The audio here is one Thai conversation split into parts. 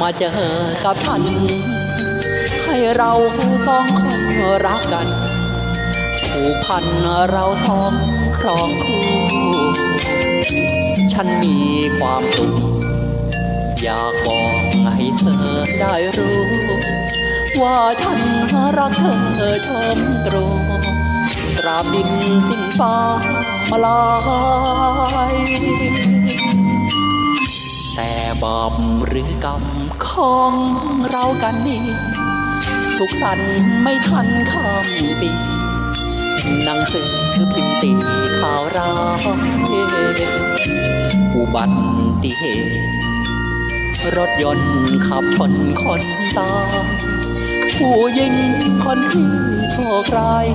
มาเจอกับฉันให้เราสองคนรักกันผูกพันเราสองครองคู่ฉันมีความสุขอยากบอกให้เธอได้รู้ ว่าฉันรักเธอชมตรงตราบดินสิ้นฟ้ามาลาย แต่บาปหรือกรรมของเรากันนี่สุขสันต์ไม่ทันข้ามปีหนังสือพิมพ์ตีข่าวร้ายอุบัติเหตุรถยนต์ขับชนคนตายผู้หญิงคนที่โชคร้าย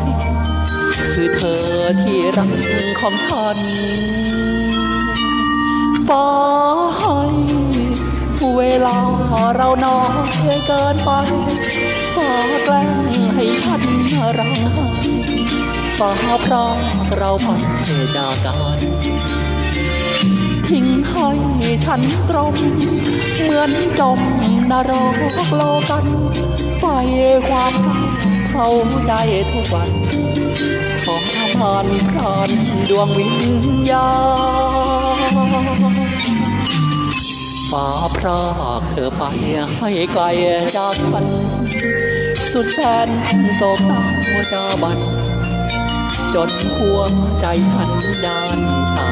คือเธอที่รักของฉันฟ้าให้เวลา เราน้อยเกินไปฟ้าแกล้งให้ฉันรังไห้ฟ้าพรากเราพันเธอจากกันทิ้งให้ฉันตรม เหมือนจมนรกโลกันไฟความเศร้าใจทุกวันขอผ่านพรานดวงวิญญาณ ฟ้าพรากเธอไปให้ไกลจากฉัน สุดแสนโศกเศร้าจาบัน จนหัวใจฉันด้านชา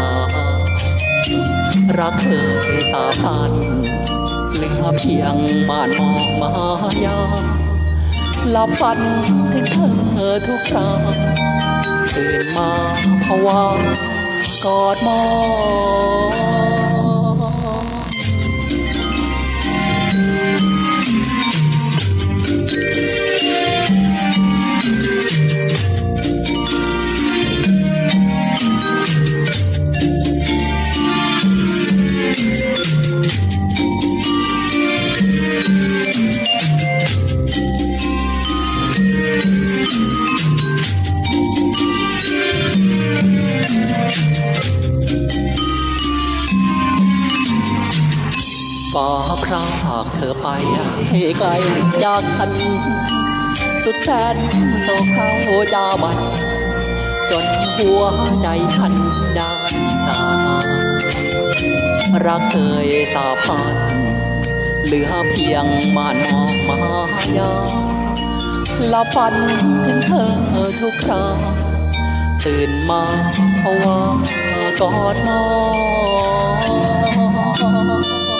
รักเคยสาพันเหลือเพียงบ้านมองมายาหลับฝันถึงเธอทุกคราตื่นมาภาวากอดมอง ฟ้าพรากเธอไปให้ไกลจากฉัน สุดแสนโศกเศร้าจาบันจนหัวใจฉันด้านชารักเคยสาพันเหลือเพียงมานมองมายาลับฝันถึงเธอทุกคราตื่นมาภาวากอดมอง